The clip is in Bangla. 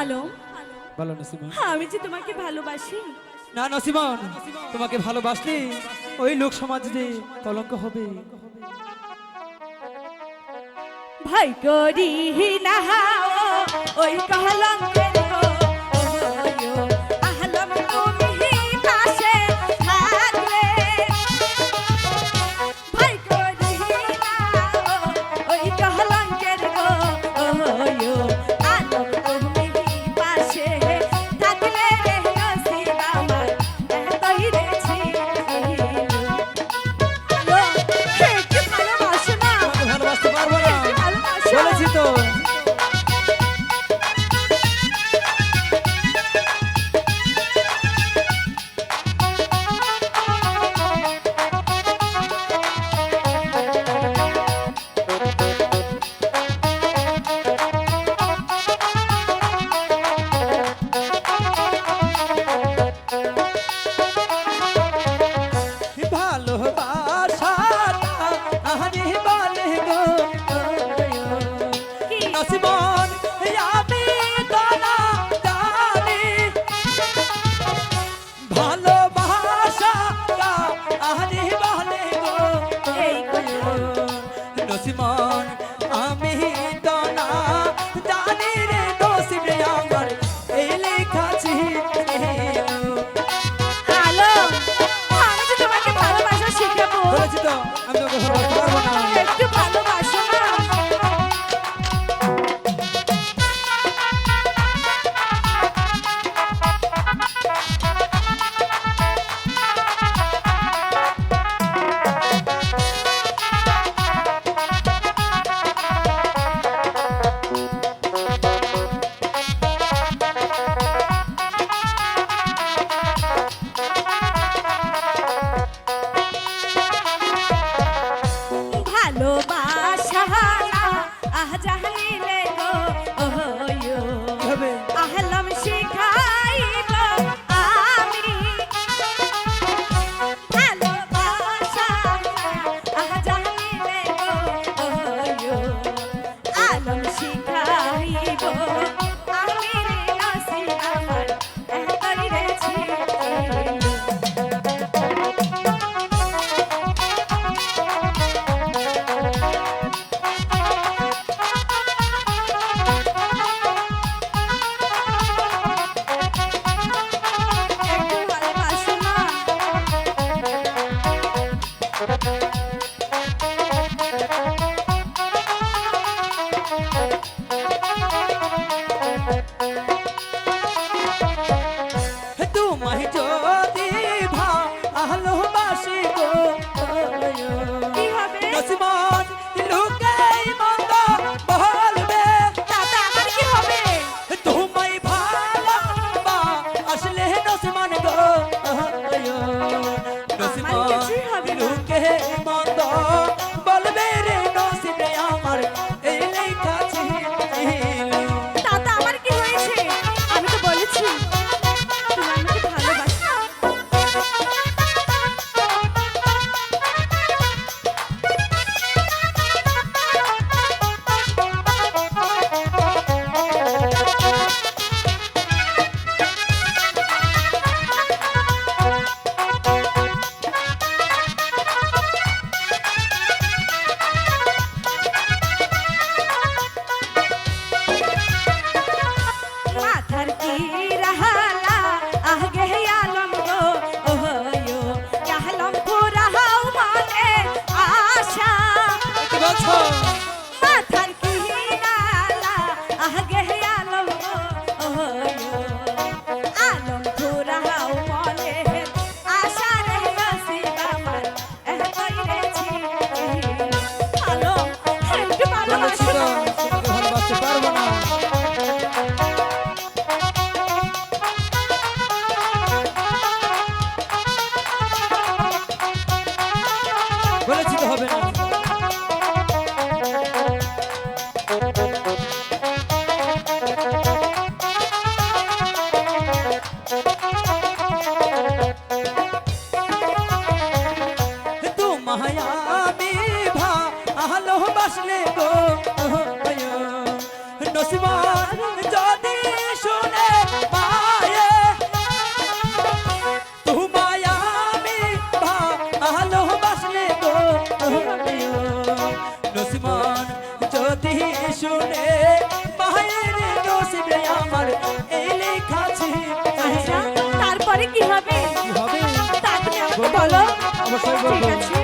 আলম বলো নসিমন আমি যে তোমাকে ভালোবাসি। না নসিমন তোমাকে ভালোবাসলে ওই লোক সমাজ যে কলঙ্ক হবে। ভাই করি না ওই কলঙ্কে Thank you. জাহিলে スボ আসলে গো নসিমান যদি শুনে পায়ে তোমায় আমি ভালোবাসলে গো নসিমান যদি শুনে পায়ে নসিবে আমার এই লেখা আচ্ছা, তারপরে কি হবে? কি হবে? তা তুমি আমাকে বলো। অবশ্যই বলব।